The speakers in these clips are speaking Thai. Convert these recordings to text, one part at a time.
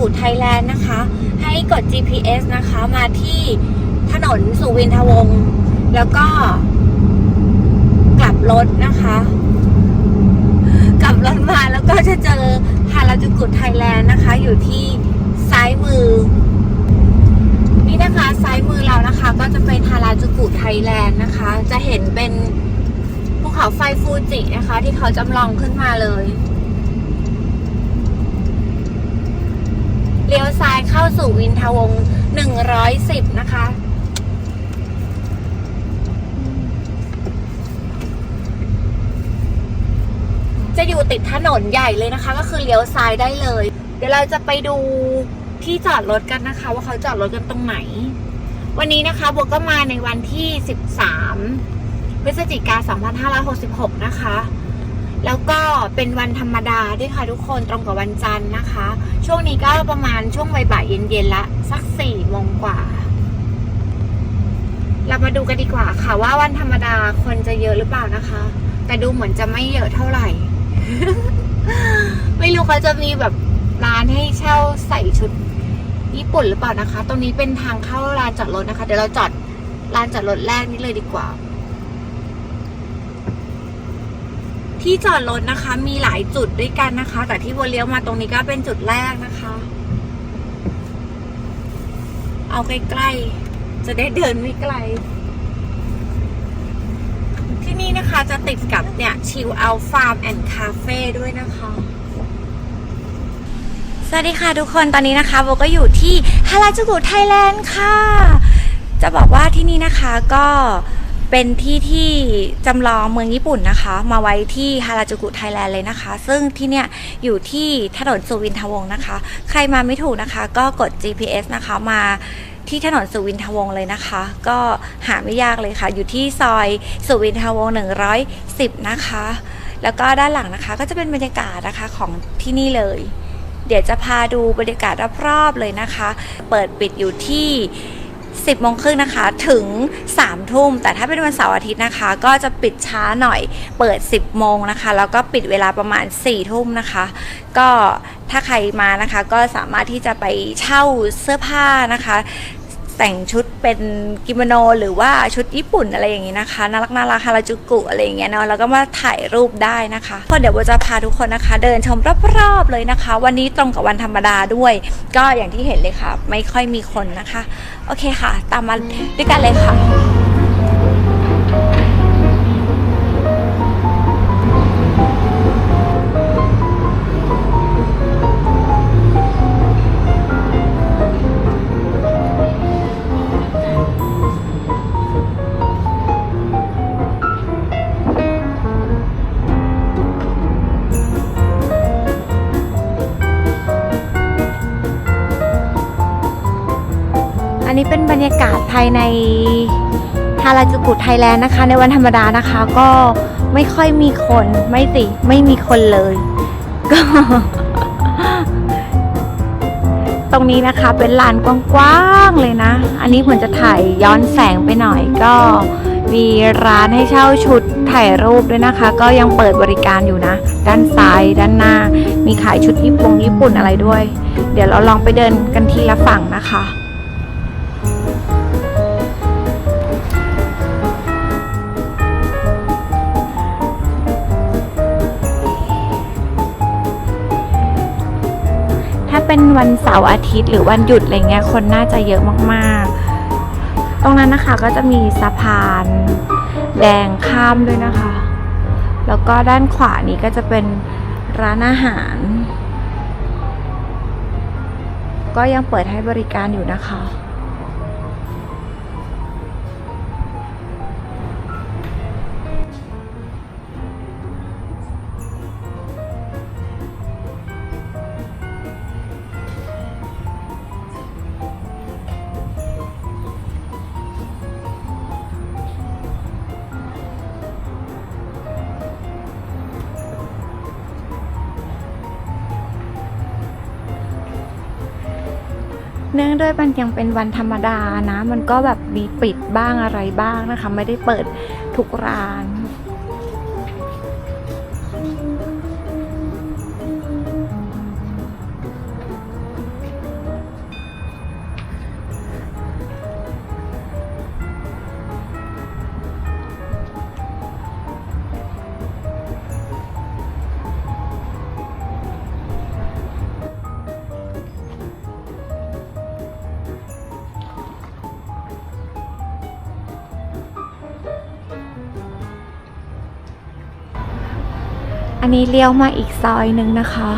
กุไทยแลนด์นะคะ ให้กด GPS นะคะมาที่ถนนสุวินทวงศ์แล้วก็กลับรถนะคะ กลับรถมาแล้วก็จะเจอฮาราจูกุไทยแลนด์นะคะ อยู่ที่ซ้ายมือ นี่นะคะซ้ายมือเรานะคะ ก็จะเป็นฮาราจูกุไทยแลนด์นะคะ จะเห็นเป็นภูเขาไฟฟูจินะคะ ที่เขาจำลองขึ้นมาเลย เลี้ยว ซ้ายเข้าสู่วินทวงศ์110นะคะ จะอยู่ติดถนนใหญ่เลยนะคะ ก็คือเลี้ยวซ้ายได้เลย เดี๋ยวเราจะไปดูที่จอดรถกันนะคะ ว่าเขาจอดรถกันตรงไหน วันนี้นะคะโบวก็มาในวันที่ 13พฤศจิกา2566 นะคะ แล้วก็เป็นวันธรรมดาด้วยค่ะทุกคนตรงกับวันจันทร์นะคะ ช่วงนี้ก็ประมาณช่วงบ่ายเย็นๆละสักสี่โมงกว่า เรามาดูกันดีกว่าค่ะว่าวันธรรมดาคนจะเยอะหรือเปล่านะคะ แต่ดูเหมือนจะไม่เยอะเท่าไหร่ ไม่รู้เขาจะมีแบบร้านให้เช่าใส่ชุดญี่ปุ่นหรือเปล่านะคะ ตรงนี้เป็นทางเข้าลานจอดรถนะคะ เดี๋ยวเราจอดลานจอดรถแรกนี้เลยดีกว่า ที่จอดรถนะคะ มีหลายจุดด้วยกันนะคะ แต่ที่วนเลี้ยวมาตรงนี้ก็เป็นจุดแรกนะคะ เอาใกล้ๆจะได้เดินไม่ไกล ที่นี่นะคะจะติดกับเนี่ยชิลเอาฟาร์มแอนด์คาเฟ่ด้วยนะคะสวัสดีค่ะทุกคนตอนนี้นะคะโบก็อยู่ที่ฮาราจูกุไทยแลนด์ค่ะ จะบอกว่าที่นี่นะคะก็ เป็นที่ที่จำลองเมืองญี่ปุ่นนะคะ มาไว้ที่ฮาราจูกุไทยแลนด์เลยนะคะ ซึ่งที่เนี่ยอยู่ที่ถนนสุวินทวงศ์นะคะ ใครมาไม่ถูกนะคะ ก็กด GPS นะคะมาที่ถนนสุวินทวงศ์เลยนะคะ ก็หาไม่ยากเลยค่ะ อยู่ที่ซอยสุวินทวงศ์110 นะคะ แล้วก็ด้านหลังนะคะก็จะเป็นบรรยากาศนะคะของที่นี่เลย เดี๋ยวจะพาดูบรรยากาศรอบๆเลยนะคะ เปิดปิดอยู่ที่ 10โมงครึ่งนะคะถึง3ทุ่ม แต่ถ้าเป็นวันเสาร์อาทิตย์นะคะ ก็จะปิดช้าหน่อยเปิด 10โมงนะคะ แล้วก็ปิดเวลาประมาณ4ทุ่มนะคะ ก็ถ้าใครมานะคะก็สามารถที่จะไปเช่าเสื้อผ้านะคะ แต่งชุดเป็นกิโมโน หรือว่าชุดญี่ปุ่นอะไรอย่างนี้นะคะน่ารักน่ารักฮาราจูกุอะไรอย่างเงี้ยเนาะแล้วก็มาถ่ายรูปได้นะคะก็เดี๋ยวโบจะพาทุกคนนะคะ เดินชมรอบๆเลยนะคะ วันนี้ตรงกับวันธรรมดาด้วย ก็อย่างที่เห็นเลยค่ะ ไม่ค่อยมีคนนะคะ โอเคค่ะ ตามมาด้วยกันเลยค่ะ รรยากาศภายในฮาราจูกุไทยแลนด์นะคะ ในวันธรรมดานะคะ ก็ไม่ค่อยมีคนไม่สิไม่มีคนเลย ก็ ตรงนี้นะคะเป็นลานกว้างๆเลยนะ อันนี้เหมือนจะถ่ายย้อนแสงไปหน่อยก็มีร้านให้เช่าชุดถ่ายรูปด้วยนะคะ ก็ยังเปิดบริการอยู่นะ ด้านซ้ายด้านหน้า มีขายชุดญี่ปุ่งญี่ปุ่นอะไรด้วย เดี๋ยวเราลองไปเดินกันทีละฝั่งนะคะ เป็นวันเสาร์อาทิตย์ หรือวันหยุดอะไรเงี้ยคนน่าจะเยอะมากๆ ตรงนั้นนะคะก็จะมีสะพานแดงข้ามด้วยนะคะ แล้วก็ด้านขวานี้ก็จะเป็นร้านอาหาร ก็ยังเปิดให้บริการอยู่นะคะ นื่องด้วยมันยังเป็นวันธรรมดานะ มันก็แบบมีปิดบ้างอะไรบ้างนะคะ ไม่ได้เปิดทุกร้านน นี้เลี้ยวมาอีกซอยหนึ่งนะคะ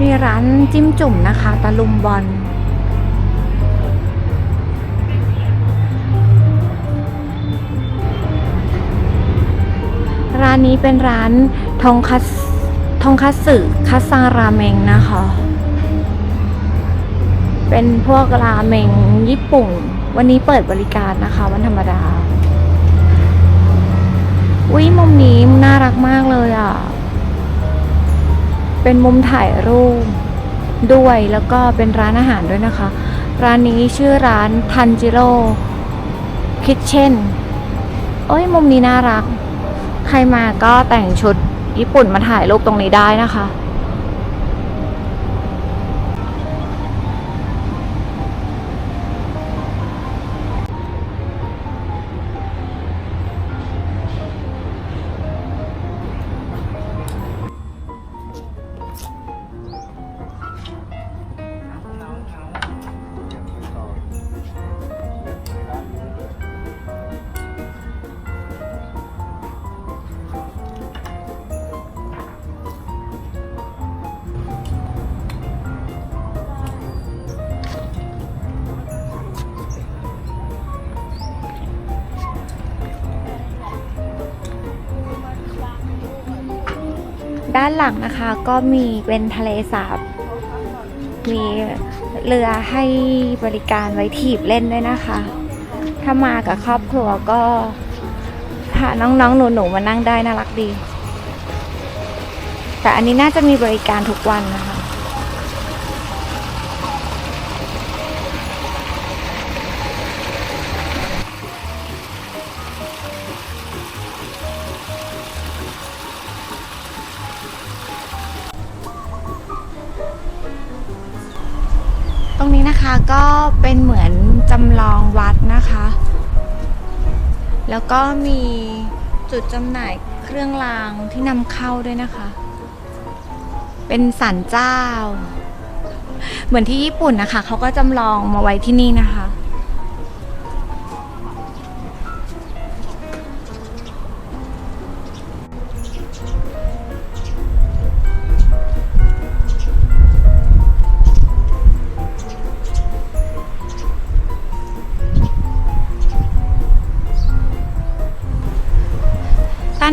มีร้านจิ้มจุ่มนะคะตะลุมบอลร้านนี้เป็นร้านทงคัสทงคัตสึคัสซาราเมงนะคะ เป็นพวกราเมงญี่ปุ่น วันนี้เปิดบริการนะคะ วันธรรมดา อุ้ยมุมนี้น่ารักมากเลยอะ เป็นมุมถ่ายรูปด้วยแล้วก็เป็นร้านอาหารด้วยนะคะ ร้านนี้ชื่อร้านทันจิโร่คิทเช่นเอ้ยมุมนี้น่ารัก ใครมาก็แต่งชุดญี่ปุ่นมาถ่ายรูปตรงนี้ได้นะคะานหลังนะคะก็มีเป็นทะเลสาบ มีเรือให้บริการไว้ถีบเล่นด้วยนะคะ ถ้ามากับครอบครัวก็พาน้องๆ หนูๆ มานั่งได้น่ารักดี แต่อันนี้น่าจะมีบริการทุกวันนะคะ ตรงนี้นะคะก็เป็นเหมือนจำลองวัดนะคะ แล้วก็มีจุดจำหน่ายเครื่องรางที่นำเข้าด้วยนะคะ เป็นสันเจ้า เหมือนที่ญี่ปุ่นนะคะ เขาก็จำลองมาไว้ที่นี่นะคะ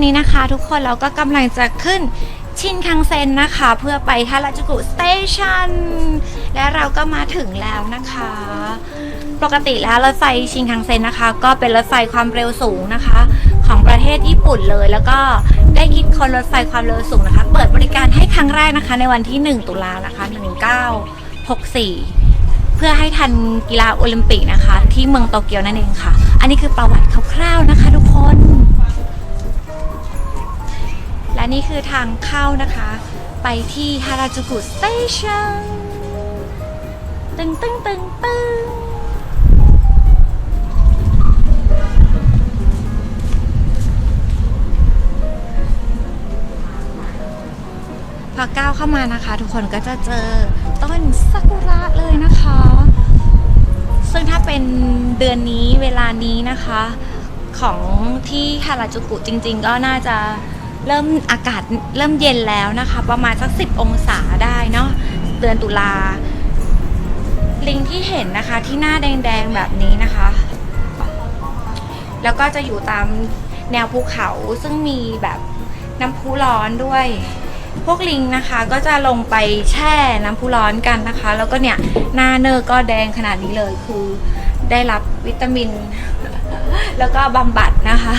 นี้นะคะทุกคนเราก็กำลังจะขึ้นชินคังเซนนะคะ เพื่อไปฮาราจูกุสเตชันและเราก็มาถึงแล้วนะคะ ปกติแล้วรถไฟชินคังเซนนะคะ ก็เป็นรถไฟความเร็วสูงนะคะ ของประเทศญี่ปุ่นเลย แล้วก็ได้คิดคนรถไฟความเร็วสูงนะคะ เปิดบริการให้ครั้งแรกนะคะ ในวันที่ 1 ตุลานะคะ 1964 เพื่อให้ทันกีฬาโอลิมปิกนะคะ ที่เมืองโตเกียวนั่นเองค่ะ อันนี้คือประวัติคร่าวๆนะคะ ทุกคน และนี่คือทางเข้านะคะ ไปที่ฮาราจูกุสเตชันตึงตึงตึงตึงพอก้าวเข้ามานะคะ ทุกคนก็จะเจอต้นซากุระเลยนะคะ ซึ่งถ้าเป็นเดือนนี้เวลานี้นะคะ ของที่ฮาราจูกุจริง ๆ ก็น่าจะ เริ่มอากาศเริ่มเย็นแล้วนะคะ ประมาณสักสิบองศาได้เนาะเดือนตุลา ลิงที่เห็นนะคะที่หน้าแดงๆแบบนี้นะคะ แล้วก็จะอยู่ตามแนวภูเขาซึ่งมีแบบน้ำพุร้อนด้วย พวกลิงนะคะก็จะลงไปแช่น้ำพุร้อนกันนะคะ แล้วก็เนี่ยหน้าเนอร์ก็แดงขนาดนี้เลยคือได้รับวิตามิน แล้วก็บำบัดนะคะ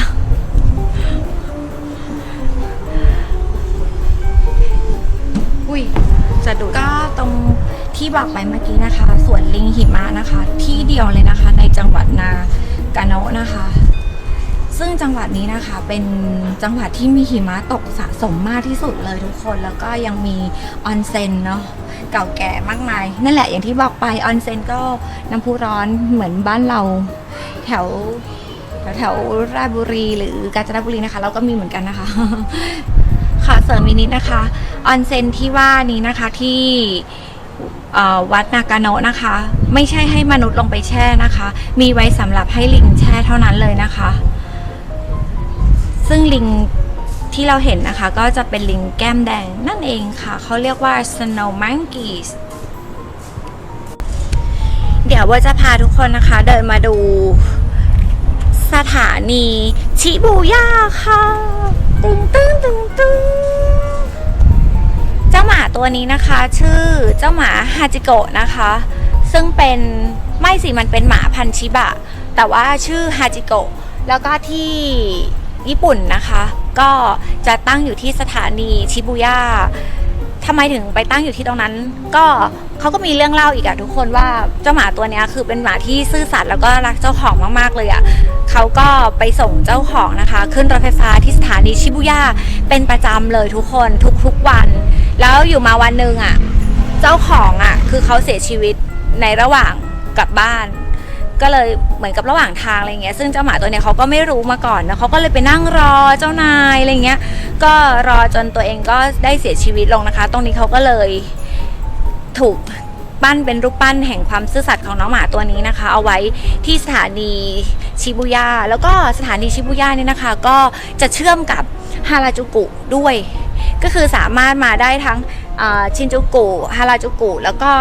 อุ้ยจะดูก็ตรงที่บอกไปเมื่อกี้นะคะสวนลิงหิมะนะคะ ที่เดียวเลยนะคะ ในจังหวัดนากาโนะนะคะ ซึ่งจังหวัดนี้นะคะเป็นจังหวัดที่มีหิมะตกสะสมมากที่สุดเลยทุกคนแล้วก็ยังมีออนเซ็นเนาะเก่าแก่มากมาย นั่นแหละอย่างที่บอกไปออนเซ็นก็น้ำพุร้อนเหมือนบ้านเรา แถวแถวแถวราชบุรีหรือกาญจนบุรีนะคะ เราก็มีเหมือนกันนะคะ ขอเสริมอีกนิดนะคะออนเซ็นที่ว่านี้นะคะที่วัดนากาโนะนะคะ ไม่ใช่ให้มนุษย์ลงไปแช่นะคะ มีไว้สำหรับให้ลิงแช่เท่านั้นเลยนะคะ ซึ่งลิงที่เราเห็นนะคะ ก็จะเป็นลิงแก้มแดงนั่นเองค่ะ เขาเรียกว่า snow monkeys เดี๋ยวว่าจะพาทุกคนนะคะ เดินมาดูสถานี ชิบูย่าค่ะ ตึงตึงตึงตึงเจ้าหมาตัวนี้นะคะ ชื่อเจ้าหมาฮาจิโกะนะคะ ซึ่งเป็นไม่สิมันเป็นหมาพันชิบะ แต่ว่าชื่อฮาจิโกะแล้วก็ที่ญี่ปุ่นนะคะ ก็จะตั้งอยู่ที่สถานีชิบูย่า ทำไมถึงไปตั้งอยู่ที่ตรงนั้น ก็เขาก็มีเรื่องเล่าอีกอะทุกคนว่าเจ้าหมาตัวเนี้ยคือเป็นหมาที่ซื่อสัตย์แล้วก็รักเจ้าของมากๆเลยอะเขาก็ไปส่งเจ้าของนะคะ ขึ้นรถไฟฟ้าที่สถานีชิบุย่าเป็นประจำเลยทุกคนทุกๆวัน แล้วอยู่มาวันหนึ่งอะเจ้าของอะคือเขาเสียชีวิตในระหว่างกลับบ้าน ก็เลยเหมือนกับระหว่างทางอะไรเงี้ยซึ่งเจ้าหมาตัวเนี้ยเขาก็ไม่รู้มาก่อนนะเขาก็เลยไปนั่งรอเจ้านายอะไรเงี้ยก็รอจนตัวเองก็ได้เสียชีวิตลงนะคะ ตรงนี้เขาก็เลยถูกปั้นเป็นรูปปั้นแห่งความซื่อสัตย์ของน้องหมาตัวนี้นะคะ เอาไว้ที่สถานีชิบุย่าแล้วก็สถานีชิบุย่าเนี่ยนะคะ ก็จะเชื่อมกับฮาราจูกุด้วย ก็คือสามารถมาได้ทั้งชินจูกุฮาราจูกุแล้วก็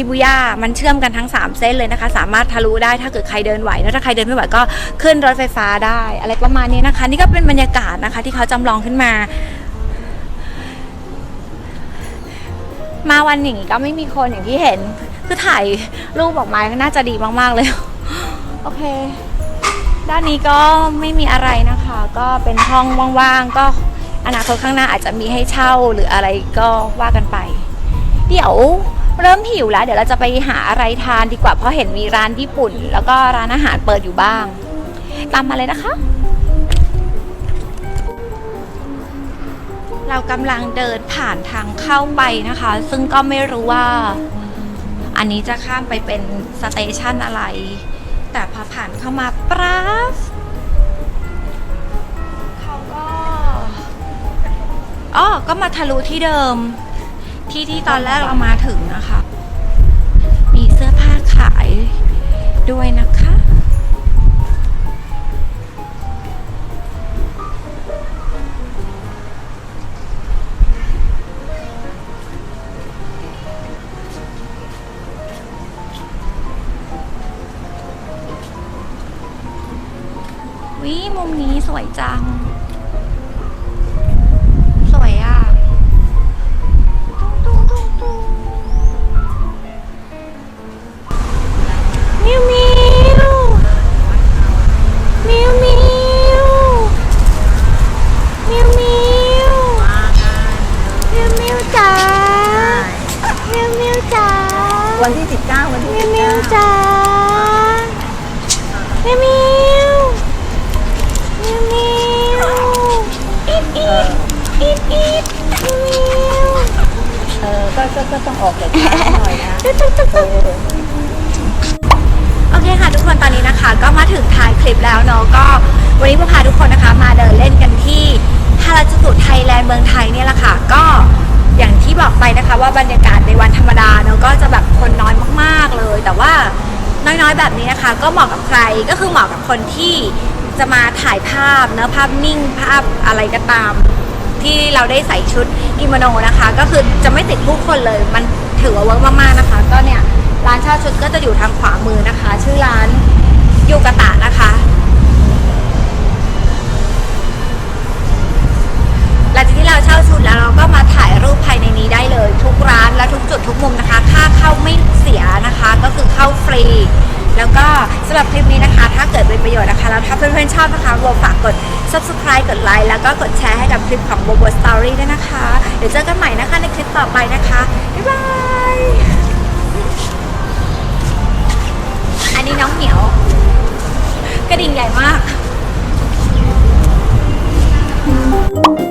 ชิบุย่ามันเชื่อมกันทั้ง 3 เส้นเลยนะคะ สามารถทะลุได้ถ้าเกิดใครเดินไหวแล้วถ้าใครเดินไม่ไหวก็ขึ้นรถไฟฟ้าได้ อะไรประมาณนี้นะคะ นี่ก็เป็นบรรยากาศนะคะ ที่เขาจำลองขึ้นมา มาวันอย่งก็ไม่มีคนอย่างที่เห็น คือถ่ายรูปออกมาน่าจะดีมากๆเลย โอเค ด้านนี้ก็ไม่มีอะไรนะคะ ก็เป็นห้องว่างๆก็อนาคตข้างหน้าอาจจะมีให้เช่าหรืออะไรก็ว่ากันไป เดี๋ยว เริ่มหิวแล้ว เดี๋ยวเราจะไปหาอะไรทานดีกว่าเพราะเห็นมีร้านญี่ปุ่น แล้วก็ร้านอาหารเปิดอยู่บ้าง ตามมาเลยนะคะ เรากำลังเดินผ่านทางเข้าไปนะคะ ซึ่งก็ไม่รู้ว่า อันนี้จะข้ามไปเป็นสเตชันอะไร แต่พอผ่านเข้ามาปราฟเขาก็อ๋อก็มาทะลุที่เดิม ที่ที่ตอนแรกเรามาถึงนะคะ มีเสื้อผ้าขายด้วยนะคะ วิมุมนี้สวยจัง ก็ก็ต้องออกแต่เช้าหน่อยนะเออ โอเคค่ะทุกคนตอนนี้นะคะ ก็มาถึงท้ายคลิปแล้วเนาะก็วันนี้พวพาทุกคนนะคะมาเดินเล่นกันที่ฮาราจูกุไทยแลนด์เมืองไทยเนี่ยแหละค่ะ ก็อย่างที่บอกไปนะคะว่าบรรยากาศในวันธรรมดาเนาะก็จะแบบคนน้อยมากๆเลย แต่ว่าน้อยๆแบบนี้นะคะ ก็เหมาะกับใครก็คือเหมาะกับคนที่จะมาถ่ายภาพเนาะภาพนิ่งภาพอะไรก็ตาม ที่เราได้ใส่ชุดกิโมโนนะคะ ก็คือจะไม่ติดผู้คนเลย มันถือว่าเวิร์กมากๆนะคะ ก็เนี่ยร้านเช่าชุดก็จะอยู่ทางขวามือนะคะ ชื่อร้านยูกะตะนะคะ หลังจากที่เราเช่าชุดแล้วเราก็มาถ่ายรูปภายในนี้ได้เลย ทุกร้านและทุกจุดทุกมุมนะคะ ค่าเข้าไม่เสียนะคะ ก็คือเข้าฟรี แล้วก็สำหรับคลิปนี้นะคะ ถ้าเกิดเป็นประโยชน์นะคะ แล้วถ้าเพื่อนๆชอบนะคะโบฝากกด subscribe กดไลค์แล้วก็กดแชร์ให้กับคลิปของโบโบสตอรี่ด้วยนะคะ เดี๋ยวเจอกันใหม่นะคะในคลิปต่อไปนะคะ บ๊ายบาย อันนี้น้องเหนียว กระดิ่งใหญ่มาก Thank you.